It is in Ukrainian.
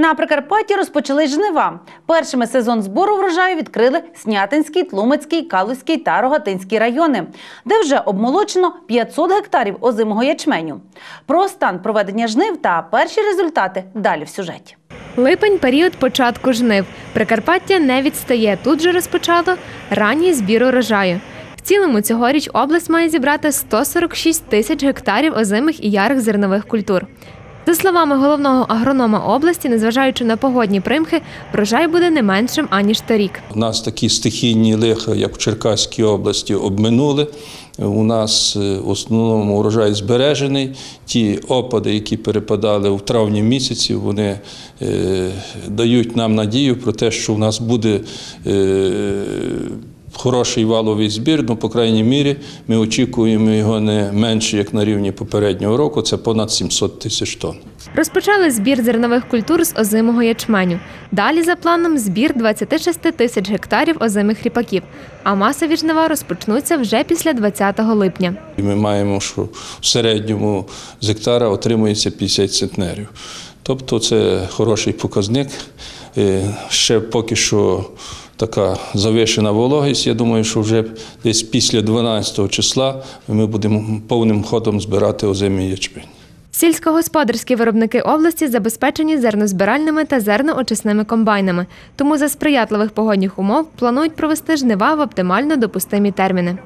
На Прикарпатті розпочали жнива. Першими сезон збору врожаю відкрили Снятинський, Тлумацький, Калузький та Рогатинський райони, де вже обмолочено 500 гектарів озимого ячменю. Про стан проведення жнив та перші результати далі в сюжеті. Липень період початку жнив. Прикарпаття не відстає. Тут же розпочало ранній збір урожаю. В цілому цьогоріч область має зібрати 146 тисяч гектарів озимих і ярих зернових культур. За словами головного агронома області, незважаючи на погодні примхи, врожай буде не меншим аніж торік. У нас такі стихійні лиха, як в Черкаській області, обминули. У нас е, в основному урожай збережений. Ті опади, які перепадали в травні місяці, вони е, дають нам надію про те, що у нас буде е, хороший валовий збір. Ну, по крайній мірі, ми очікуємо його не менше, як на рівні попереднього року. Це понад 700 тисяч тонн. Розпочали збір зернових культур з озимого ячменю. Далі за планом збір 26 тисяч гектарів озимих ріпаків. А масові жнива розпочнуться вже після 20 липня. Ми маємо, що в середньому з гектара отримується 50 центнерів. Тобто це хороший показник. Е, Ще поки що така завишена вологість. Я думаю, що вже десь після 12 числа ми будемо повним ходом збирати озимий ячмінь. Сільськогосподарські виробники області забезпечені зернозбиральними та зерноочисними комбайнами, тому за сприятливих погодних умов планують провести жнива в оптимально допустимі терміни.